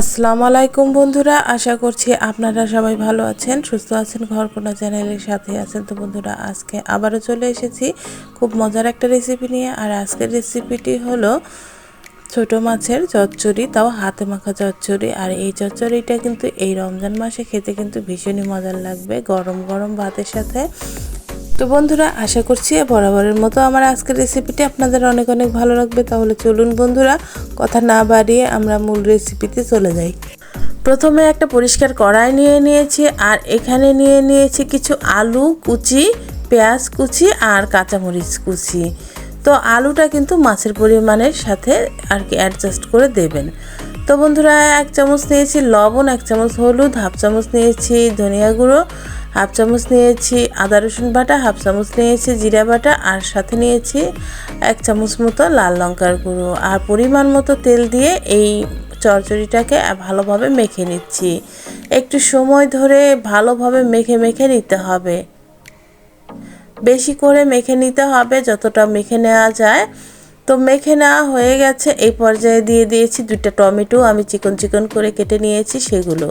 আসসালামু আলাইকুম বন্ধুরা, আশা করছি আপনারা সবাই ভালো আছেন, সুস্থ আছেন ঘর ঘরকোনা চ্যানেলের সাথে আছেন। তো বন্ধুরা, আজকে আবারও চলে এসেছি খুব মজার একটা রেসিপি নিয়ে, আর আজকের রেসিপিটি হলো ছোট মাছের চচ্চড়ি, তাও হাতে মাখা চচ্চড়ি। আর এই চচ্চড়িটা কিন্তু এই রমজান মাসে খেতে কিন্তু ভীষণই মজার লাগবে, গরম গরম ভাতের সাথে। তো বন্ধুরা, আশা করছি বরাবরের মতো আমার আজকের রেসিপিটি আপনাদের অনেক অনেক ভালো লাগবে। তাহলে চলুন বন্ধুরা, কথা না বাড়িয়ে আমরা মূল রেসিপিতে চলে যাই। প্রথমে একটা পরিষ্কার কড়াই নিয়ে নিয়েছি, আর এখানে নিয়ে নিয়েছি কিছু আলু কুচি, পেঁয়াজ কুচি, আর কাঁচামরিচ কুচি। তো আলুটা কিন্তু মাছের পরিমাণের সাথে আর কি অ্যাডজাস্ট করে দেবেন। তো বন্ধুরা, এক চামচ নিয়েছি লবণ, এক চামচ হলুদ, হাফ চামচ নিয়েছি ধনিয়া গুঁড়ো হাফ চামচ নিয়েছি আদা রসুন বাটা, হাফ চামচ নিয়েছি জিরা বাটা আর সাথে নিয়েছি এক চামচ মতো লাল লঙ্কার গুঁড়ো। আর পরিমাণ মতো তেল দিয়ে এই চরচড়িটাকে ভালোভাবে মেখে নিচ্ছি। একটু সময় ধরে ভালোভাবে মেখে মেখে নিতে হবে। বেশি করে মেখে নিতে হবে যতটা মেখে নেওয়া যায়। তো মেখে নেওয়া হয়ে গেছে, এই পর্যায়ে দিয়ে দিয়েছি দুটা টমেটো। আমি চিকন চিকন করে কেটে নিয়েছি সেগুলো।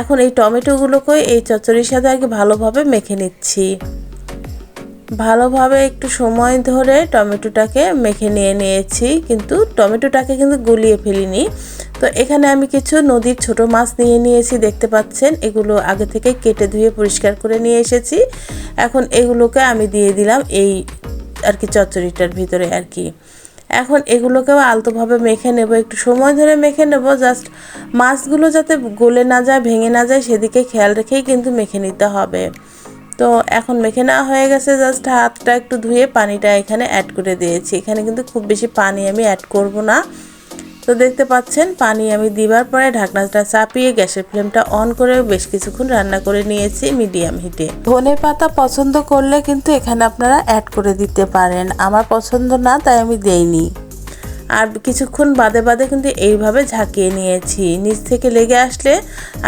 এখন এই টমেটোগুলোকে এই চচ্চড়ির সাথে কি ভালোভাবে মেখে নিচ্ছি। ভালোভাবে একটু সময় ধরে টমেটোটাকে মেখে নিয়ে নিয়েছি, কিন্তু টমেটোটাকে কিন্তু গুলিয়ে ফেলিনি। তো এখানে আমি কিছু নদীর ছোট মাছ নিয়ে নিয়েছি, দেখতে পাচ্ছেন? এগুলো আগে থেকে কেটে ধুয়ে পরিষ্কার করে নিয়ে এসেছি। এখন এগুলোকে আমি দিয়ে দিলাম এই আর কি চচ্চড়িটার ভিতরে আর কি। এখন এগুলোকেও আলতোভাবে মেখে নেব, একটু সময় ধরে মেখে নেব জাস্ট মাছগুলো যাতে গলে না যায়, ভেঙে না যায়, সেদিকে খেয়াল রেখেই কিন্তু মেখে নিতে হবে। তো এখন মেখে নেওয়া হয়ে গেছে জাস্ট হাতটা একটু ধুয়ে পানিটা এখানে অ্যাড করে দিয়েছি। এখানে কিন্তু খুব বেশি পানি আমি অ্যাড করব না। তো দেখতে পাচ্ছেন, পানি আমি দিবার পরে ঢাকনাটা চাপিয়ে গ্যাসের ফ্লেমটা অন করে বেশ কিছুক্ষণ রান্না করে নিয়েছি মিডিয়াম হিটে। ধনে পাতা পছন্দ করলে কিন্তু এখানে আপনারা অ্যাড করে দিতে পারেন। আমার পছন্দ না, তাই আমি দেইনি। আর কিছুক্ষণ বাদে বাদে কিন্তু এইভাবে ঝাঁকিয়ে নিয়েছি। নিচ থেকে লেগে আসলে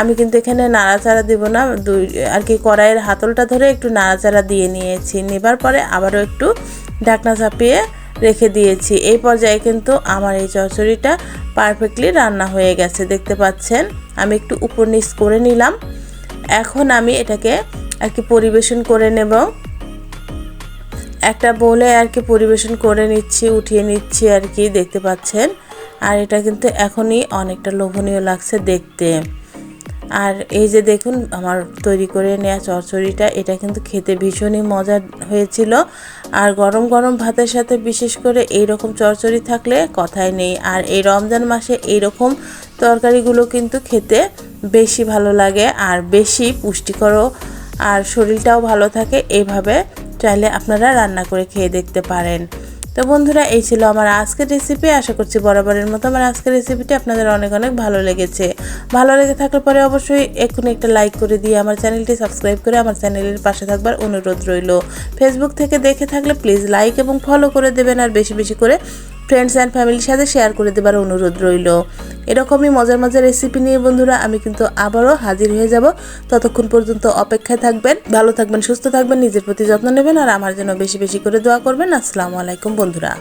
আমি কিন্তু এখানে নাড়াচাড়া দেবো না। দুই, আর কি কড়াইয়ের হাতলটা ধরে একটু নাড়াচাড়া দিয়ে নিয়েছি। নেবার পরে আবারও একটু ঢাকনা চাপিয়ে রেখে দিয়েছি। এই পর্যায়ে কিন্তু আমার এই চচড়িটা পারফেক্টলি রান্না হয়ে গেছে, দেখতে পাচ্ছেন? আমি একটু উপর নিচ করে নিলাম। এখন আমি এটাকে আর কি পরিবেশন করে নেব। একটা বলে আর কি পরিবেশন করে নিচ্ছি, উঠিয়ে নিচ্ছি আর কি, দেখতে পাচ্ছেন? আর এটা কিন্তু এখনই অনেকটা লোভনীয় লাগছে দেখতে। আর এই যে দেখুন, আমার তৈরি করে নেওয়া চচ্চড়িটা, এটা কিন্তু খেতে ভীষণই মজা হয়েছিল। আর গরম গরম ভাতের সাথে বিশেষ করে এই রকম চচ্চড়ি থাকলে কথাই নেই। আর এই রমজান মাসে এই রকম তরকারিগুলো কিন্তু খেতে বেশি ভালো লাগে আর বেশি পুষ্টিকরও। আর শরীরটাও ভালো থাকে এইভাবে চাইলে আপনারা রান্না করে খেয়ে দেখতে পারেন। তো বন্ধুরা, এই ছিল আমার আজকের রেসিপি আশা করছি বরাবরের মতো আমার আজকের রেসিপিটি আপনাদের অনেক অনেক ভালো লেগেছে। ভালো লেগে থাকার পরে অবশ্যই এক্ষুনি একটা লাইক করে দিয়ে আমার চ্যানেলটি সাবস্ক্রাইব করে আমার চ্যানেলের পাশে থাকবার অনুরোধ রইল। ফেসবুক থেকে দেখে থাকলে প্লিজ লাইক এবং ফলো করে দেবেন আর বেশি বেশি করে ফ্রেন্ডস অ্যান্ড ফ্যামিলির সাথে শেয়ার করে দেবার অনুরোধ রইল। এরকমই মজার মজার রেসিপি নিয়ে বন্ধুরা, আমি কিন্তু আবারও হাজির হয়ে যাব। ততক্ষণ পর্যন্ত অপেক্ষায় থাকবেন, ভালো থাকবেন, সুস্থ থাকবেন, নিজের প্রতি যত্ন নেবেন আর আমার জন্য বেশি বেশি করে দোয়া করবেন। আসসালামু আলাইকুম বন্ধুরা।